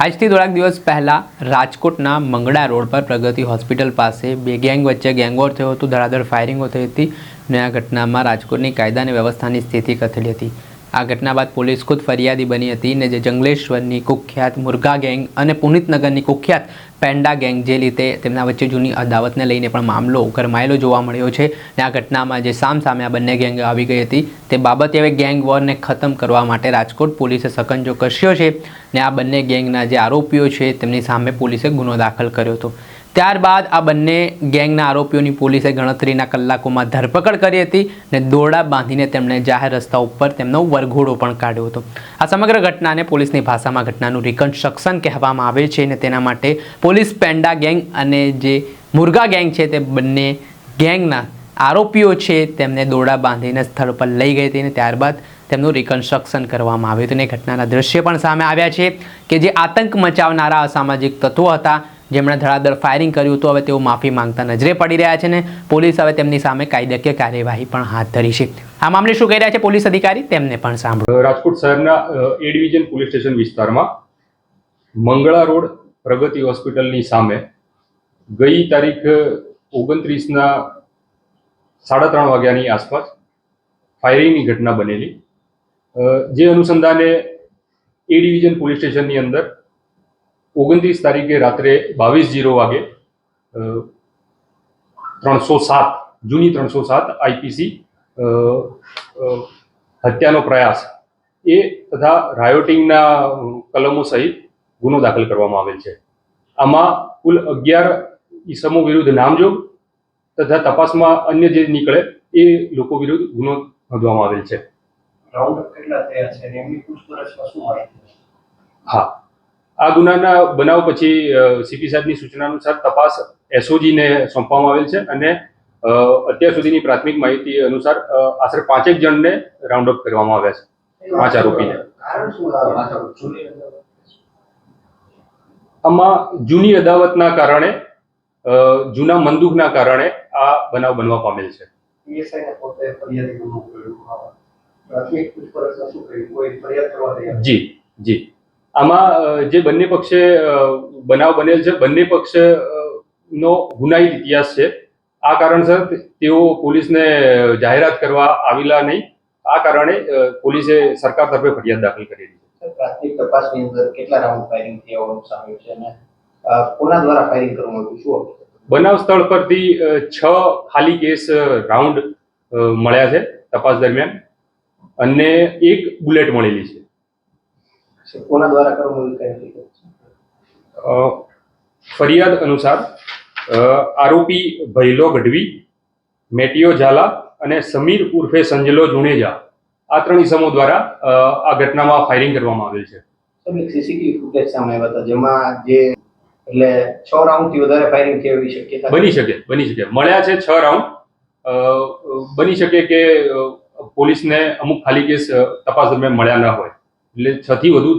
આજથી થોડાક દિવસ પહેલાં રાજકોટના મંગળા રોડ પર પ્રગતિ હોસ્પિટલ પાસે બે ગેંગ વચ્ચે ગેંગવોર થયો હતો. ધડાધડ ફાયરિંગો થઈ હતી. અને આ ઘટનામાં રાજકોટની કાયદા અને વ્યવસ્થાની સ્થિતિ કથળી હતી. આ ઘટના બાદ પોલીસ ખુદ ફરિયાદી બની હતી અને જે જંગલેશ્વરની કુખ્યાત મુર્ગા ગેંગ અને પુનિતનગરની કુખ્યાત પેન્ડા ગેંગ જે રીતે તેમના વચ્ચે જૂની અદાવતને લઈને પણ મામલો ગરમાયેલો જોવા મળ્યો છે અને આ ઘટનામાં જે સામ સામે આ બંને ગેંગ આવી ગઈ હતી તે બાબતે હવે ગેંગ વોરને ખતમ કરવા માટે રાજકોટ પોલીસે સકંજો કસ્યો છે ને આ બંને ગેંગના જે આરોપીઓ છે તેમની સામે પોલીસે ગુનો દાખલ કર્યો હતો. ત્યારબાદ આ બંને ગેંગના આરોપીઓની પોલીસે ગણતરીના કલાકોમાં ધરપકડ કરી હતી અને દોરડા બાંધીને તેમણે જાહેર રસ્તા ઉપર તેમનો વરઘોડો પણ કાઢ્યો હતો. આ સમગ્ર ઘટનાને પોલીસની ભાષામાં ઘટનાનું રિકન્સ્ટ્રક્શન કહેવામાં આવે છે અને તેના માટે પોલીસ પેન્ડા ગેંગ અને જે મુર્ગા ગેંગ છે તે બંને ગેંગના આરોપીઓ છે તેમને દોરડા બાંધીને સ્થળ પર લઈ ગઈ હતી અને ત્યારબાદ તેમનું રિકન્સ્ટ્રક્શન કરવામાં આવ્યું હતું. અને ઘટનાના દ્રશ્ય પણ સામે આવ્યા છે કે જે આતંક મચાવનારા અસામાજિક તત્વો હતા જેમણે ધડાધડ ફાયરિંગ કર્યું હતું, હવે તેઓ માફી માંગતા નજરે પડી રહ્યા છે ને પોલીસ હવે તેમની સામે કાયદાકીય કાર્યવાહી પણ હાથ ધરી છે. આ મામલે શું કહી રહ્યા છે પોલીસ અધિકારી? તેમને પણ સાંભળો. રાજકોટ શહેરના એ ડિવિઝન પોલીસ સ્ટેશન વિસ્તારમાં મંગળા રોડ પ્રગતિ હોસ્પિટલની સામે ગઈ તારીખ ઓગણત્રીસના સાડા ત્રણ વાગ્યાની આસપાસ ફાયરિંગની ઘટના બનેલી. જે અનુસંધાને એ ડિવિઝન પોલીસ સ્ટેશનની અંદર ઓગણત્રીસ તારીખે રાત્રે બાવીસ જીરો વાગે ત્રણસો સાત જૂની ત્રણસો સાત આઈપીસી હત્યાનો પ્રયાસ એ તથા રાયોટિંગના કલમો સહિત ગુનો દાખલ કરવામાં આવેલ છે. આમાં કુલ અગિયાર ઈસમો વિરુદ્ધ નામજોગ તથા તપાસમાં અન્ય જે નીકળે એ લોકો વિરુદ્ધ ગુનો નોંધવામાં આવેલ છે. રાઉન્ડ કેટલા થયા છે એમની પૂછપરછમાં શું માહિતી હા. આ ગુનાના બનાવ પછી સીપી સાહેબની સૂચના અનુસાર તપાસ એસઓજીને સોંપવામાં આવેલ છે અને અત્યાર સુધીની પ્રાથમિક માહિતી અનુસાર આશરે પાંચેક જણને રાઉન્ડ અપ કરવામાં આવ્યા છે. પાંચ આરોપીને. આમાં જૂની અદાવતના કારણે જૂના મંદુકના કારણે આ બનાવ બનવા પામેલ છે. જી જી. આમાં જે બંને પક્ષે બનાવ બનેલ છે બંને પક્ષ નો ગુનાહિત ઇતિહાસ છે. આ કારણસર તેઓ પોલીસને જાહેરાત કરવા આવેલા નહીં. આ કારણે પોલીસે સરકાર તરફે ફરિયાદ દાખલ કરેલી છે. પ્રાથમિક તપાસની અંદર કેટલા રાઉન્ડ ફાયરિંગ થયા સામે છે અને કોના દ્વારા ફાયરિંગ કરવામાં આવ્યું? શું બનાવ સ્થળ પરથી છ ખાલી કેસ રાઉન્ડ મળ્યા છે તપાસ દરમિયાન. અને એક બુલેટ મળેલી છે. કોના દ્વારા કરવામાં આવી કઈ ફરિયાદ અનુસાર આરોપી ભૈલો ગઢવી મેટિયો ઝાલા અને સમીર ઉર્ફે સંજલો જુણેજા આ ત્રણ ઇસમો દ્વારા આ ઘટનામાં ફાયરિંગ કરવામાં આવેલ છે. સીસીટીવી ફૂટેજ સામે આવ્યા હતા જેમાં જે એટલે છ રાઉન્ડથી વધારે ફાયરિંગ થયું એવી શક્યતા બની શકે બની શકે. મળ્યા છે છ રાઉન્ડ બની શકે કે પોલીસને અમુક ખાલી કેસ તપાસ દરમિયાન મળ્યા ન હોય. એટલે છ થી વધુ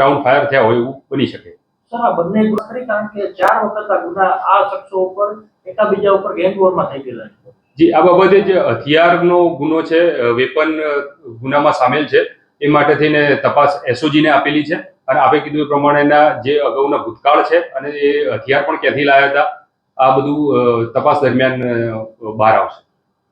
રાઉન્ડ ફાયર થયા હોય એવું બની શકે. સર આ બંને ગુના ખરી કારણ કે ચાર વખત આ ગુના આ શખ્સો ઉપર એકાબીજા ઉપર ગેંગવોરમાં થઈ ગયેલા છે. જી આ બાબતે જે હથિયારનો ગુનો છે વેપન ગુનામાં સામેલ છે એ માટે થઈને તપાસ એસઓજીને આપેલી છે. અને આપે કીધું એ પ્રમાણેના જે અગાઉના ભૂતકાળ છે અને એ હથિયાર પણ ક્યાંથી લાવ્યા હતા આ બધું તપાસ દરમિયાન બહાર આવશે.